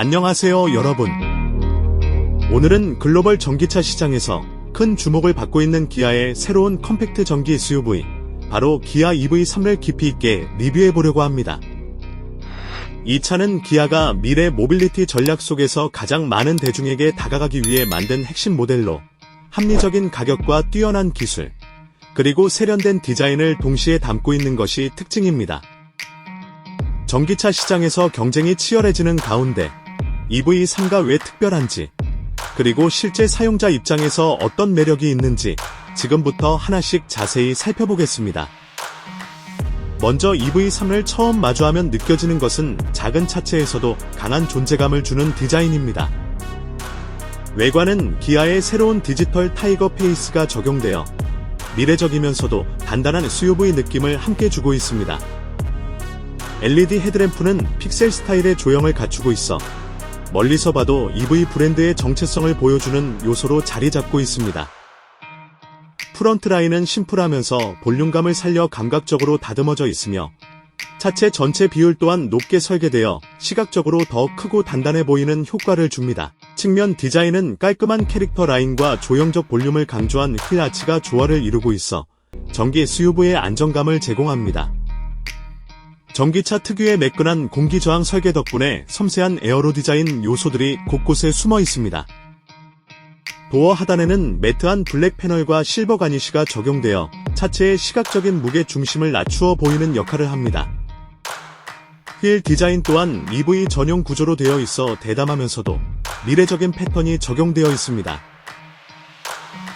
안녕하세요, 여러분. 오늘은 글로벌 전기차 시장에서 큰 주목을 받고 있는 기아의 새로운 컴팩트 전기 SUV, 바로 기아 EV3를 깊이 있게 리뷰해 보려고 합니다. 이 차는 기아가 미래 모빌리티 전략 속에서 가장 많은 대중에게 다가가기 위해 만든 핵심 모델로 합리적인 가격과 뛰어난 기술, 그리고 세련된 디자인을 동시에 담고 있는 것이 특징입니다. 전기차 시장에서 경쟁이 치열해지는 가운데 EV3가 왜 특별한지, 그리고 실제 사용자 입장에서 어떤 매력이 있는지 지금부터 하나씩 자세히 살펴보겠습니다. 먼저 EV3을 처음 마주하면 느껴지는 것은 작은 차체에서도 강한 존재감을 주는 디자인입니다. 외관은 기아의 새로운 디지털 타이거 페이스가 적용되어 미래적이면서도 단단한 SUV 느낌을 함께 주고 있습니다. LED 헤드램프는 픽셀 스타일의 조형을 갖추고 있어 멀리서 봐도 EV 브랜드의 정체성을 보여주는 요소로 자리 잡고 있습니다. 프런트 라인은 심플하면서 볼륨감을 살려 감각적으로 다듬어져 있으며 차체 전체 비율 또한 높게 설계되어 시각적으로 더 크고 단단해 보이는 효과를 줍니다. 측면 디자인은 깔끔한 캐릭터 라인과 조형적 볼륨을 강조한 휠 아치가 조화를 이루고 있어 전기 SUV의 안정감을 제공합니다. 전기차 특유의 매끈한 공기 저항 설계 덕분에 섬세한 에어로 디자인 요소들이 곳곳에 숨어 있습니다. 도어 하단에는 매트한 블랙 패널과 실버 가니쉬가 적용되어 차체의 시각적인 무게 중심을 낮추어 보이는 역할을 합니다. 휠 디자인 또한 EV 전용 구조로 되어 있어 대담하면서도 미래적인 패턴이 적용되어 있습니다.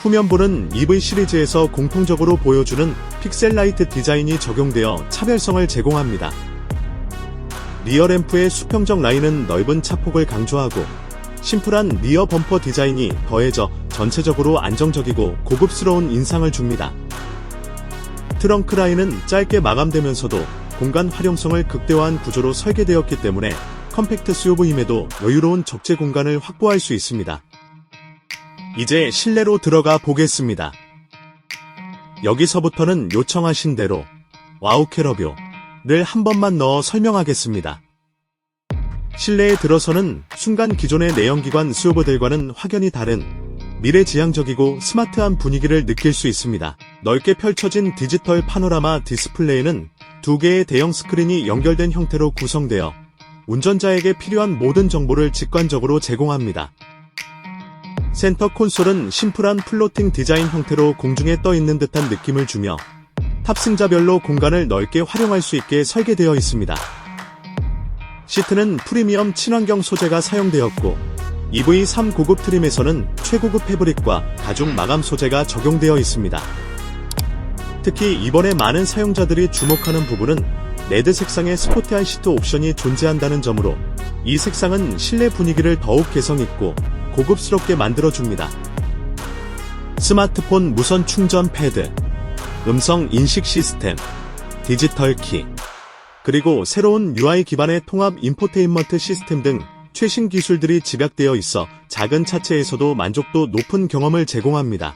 후면부는 EV 시리즈에서 공통적으로 보여주는 픽셀 라이트 디자인이 적용되어 차별성을 제공합니다. 리어 램프의 수평적 라인은 넓은 차폭을 강조하고 심플한 리어 범퍼 디자인이 더해져 전체적으로 안정적이고 고급스러운 인상을 줍니다. 트렁크 라인은 짧게 마감되면서도 공간 활용성을 극대화한 구조로 설계되었기 때문에 컴팩트 SUV임에도 여유로운 적재 공간을 확보할 수 있습니다. 이제 실내로 들어가 보겠습니다. 여기서부터는 요청하신 대로 와우 캐러뷰를 한 번만 넣어 설명하겠습니다. 실내에 들어서는 순간 기존의 내연기관 SUV들과는 확연히 다른 미래지향적이고 스마트한 분위기를 느낄 수 있습니다. 넓게 펼쳐진 디지털 파노라마 디스플레이는 두 개의 대형 스크린이 연결된 형태로 구성되어 운전자에게 필요한 모든 정보를 직관적으로 제공합니다. 센터 콘솔은 심플한 플로팅 디자인 형태로 공중에 떠 있는 듯한 느낌을 주며 탑승자별로 공간을 넓게 활용할 수 있게 설계되어 있습니다. 시트는 프리미엄 친환경 소재가 사용되었고 EV3 고급 트림에서는 최고급 패브릭과 가죽 마감 소재가 적용되어 있습니다. 특히 이번에 많은 사용자들이 주목하는 부분은 레드 색상의 스포티한 시트 옵션이 존재한다는 점으로 이 색상은 실내 분위기를 더욱 개성있고 고급스럽게 만들어줍니다. 스마트폰 무선 충전 패드, 음성 인식 시스템, 디지털 키, 그리고 새로운 UI 기반의 통합 인포테인먼트 시스템 등 최신 기술들이 집약되어 있어 작은 차체에서도 만족도 높은 경험을 제공합니다.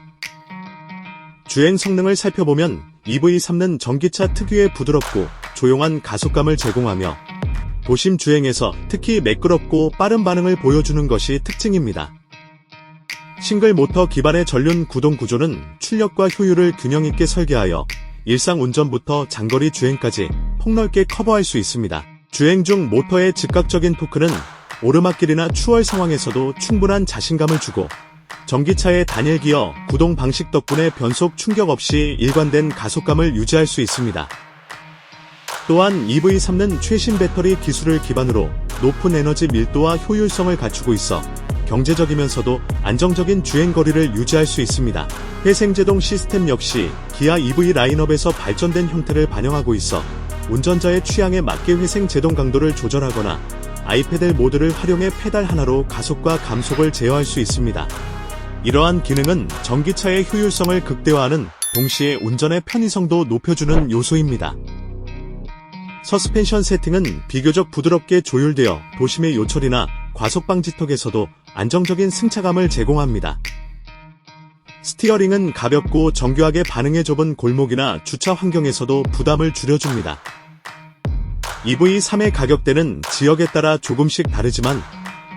주행 성능을 살펴보면 EV3는 전기차 특유의 부드럽고 조용한 가속감을 제공하며 도심 주행에서 특히 매끄럽고 빠른 반응을 보여주는 것이 특징입니다. 싱글 모터 기반의 전륜 구동 구조는 출력과 효율을 균형 있게 설계하여 일상 운전부터 장거리 주행까지 폭넓게 커버할 수 있습니다. 주행 중 모터의 즉각적인 토크는 오르막길이나 추월 상황에서도 충분한 자신감을 주고 전기차의 단일 기어 구동 방식 덕분에 변속 충격 없이 일관된 가속감을 유지할 수 있습니다. 또한 EV3는 최신 배터리 기술을 기반으로 높은 에너지 밀도와 효율성을 갖추고 있어 경제적이면서도 안정적인 주행 거리를 유지할 수 있습니다. 회생제동 시스템 역시 기아 EV 라인업에서 발전된 형태를 반영하고 있어 운전자의 취향에 맞게 회생 제동 강도를 조절하거나 아이패델 모드를 활용해 페달 하나로 가속과 감속을 제어할 수 있습니다. 이러한 기능은 전기차의 효율성을 극대화하는 동시에 운전의 편의성도 높여주는 요소입니다. 서스펜션 세팅은 비교적 부드럽게 조율되어 도심의 요철이나 과속 방지턱에서도 안정적인 승차감을 제공합니다. 스티어링은 가볍고 정교하게 반응에 좁은 골목이나 주차 환경에서도 부담을 줄여줍니다. EV3의 가격대는 지역에 따라 조금씩 다르지만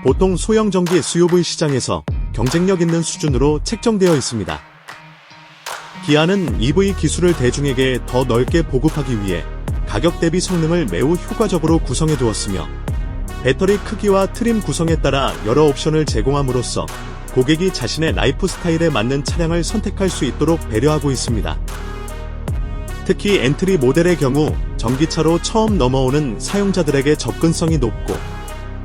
보통 소형 전기 SUV 시장에서 경쟁력 있는 수준으로 책정되어 있습니다. 기아는 EV 기술을 대중에게 더 넓게 보급하기 위해 가격 대비 성능을 매우 효과적으로 구성해 두었으며 배터리 크기와 트림 구성에 따라 여러 옵션을 제공함으로써 고객이 자신의 라이프 스타일에 맞는 차량을 선택할 수 있도록 배려하고 있습니다. 특히 엔트리 모델의 경우 전기차로 처음 넘어오는 사용자들에게 접근성이 높고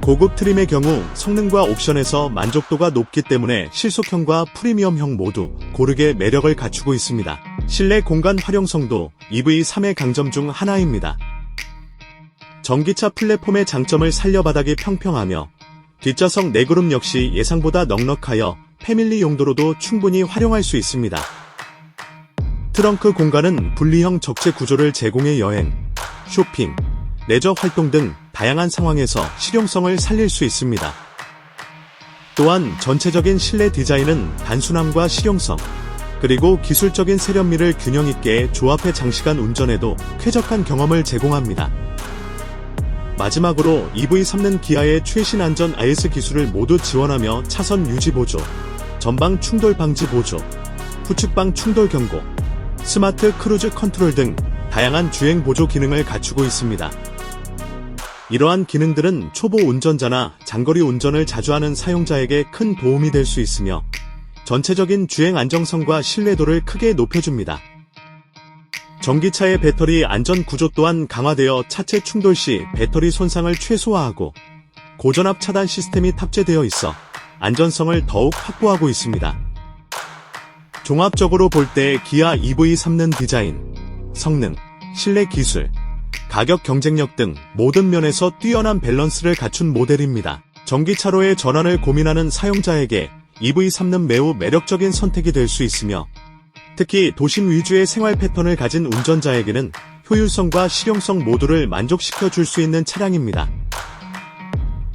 고급 트림의 경우 성능과 옵션에서 만족도가 높기 때문에 실속형과 프리미엄형 모두 고르게 매력을 갖추고 있습니다. 실내 공간 활용성도 EV3의 강점 중 하나입니다. 전기차 플랫폼의 장점을 살려 바닥이 평평하며 뒷좌석 내그룹 역시 예상보다 넉넉하여 패밀리 용도로도 충분히 활용할 수 있습니다. 트렁크 공간은 분리형 적재 구조를 제공해 여행, 쇼핑, 레저 활동 등 다양한 상황에서 실용성을 살릴 수 있습니다. 또한 전체적인 실내 디자인은 단순함과 실용성, 그리고 기술적인 세련미를 균형 있게 조합해 장시간 운전에도 쾌적한 경험을 제공합니다. 마지막으로 EV3는 기아의 최신 안전 IS 기술을 모두 지원하며 차선 유지 보조, 전방 충돌 방지 보조, 후측방 충돌 경고, 스마트 크루즈 컨트롤 등 다양한 주행 보조 기능을 갖추고 있습니다. 이러한 기능들은 초보 운전자나 장거리 운전을 자주 하는 사용자에게 큰 도움이 될 수 있으며 전체적인 주행 안정성과 신뢰도를 크게 높여줍니다. 전기차의 배터리 안전 구조 또한 강화되어 차체 충돌 시 배터리 손상을 최소화하고 고전압 차단 시스템이 탑재되어 있어 안전성을 더욱 확보하고 있습니다. 종합적으로 볼 때 기아 EV3는 디자인, 성능, 실내 기술, 가격 경쟁력 등 모든 면에서 뛰어난 밸런스를 갖춘 모델입니다. 전기차로의 전환을 고민하는 사용자에게 EV3는 매우 매력적인 선택이 될 수 있으며 특히 도심 위주의 생활 패턴을 가진 운전자에게는 효율성과 실용성 모두를 만족시켜 줄 수 있는 차량입니다.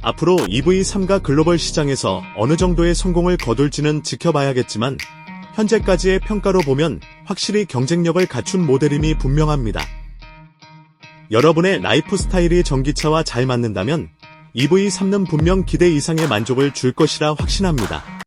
앞으로 EV3가 글로벌 시장에서 어느 정도의 성공을 거둘지는 지켜봐야겠지만 현재까지의 평가로 보면 확실히 경쟁력을 갖춘 모델임이 분명합니다. 여러분의 라이프 스타일이 전기차와 잘 맞는다면 EV3는 분명 기대 이상의 만족을 줄 것이라 확신합니다.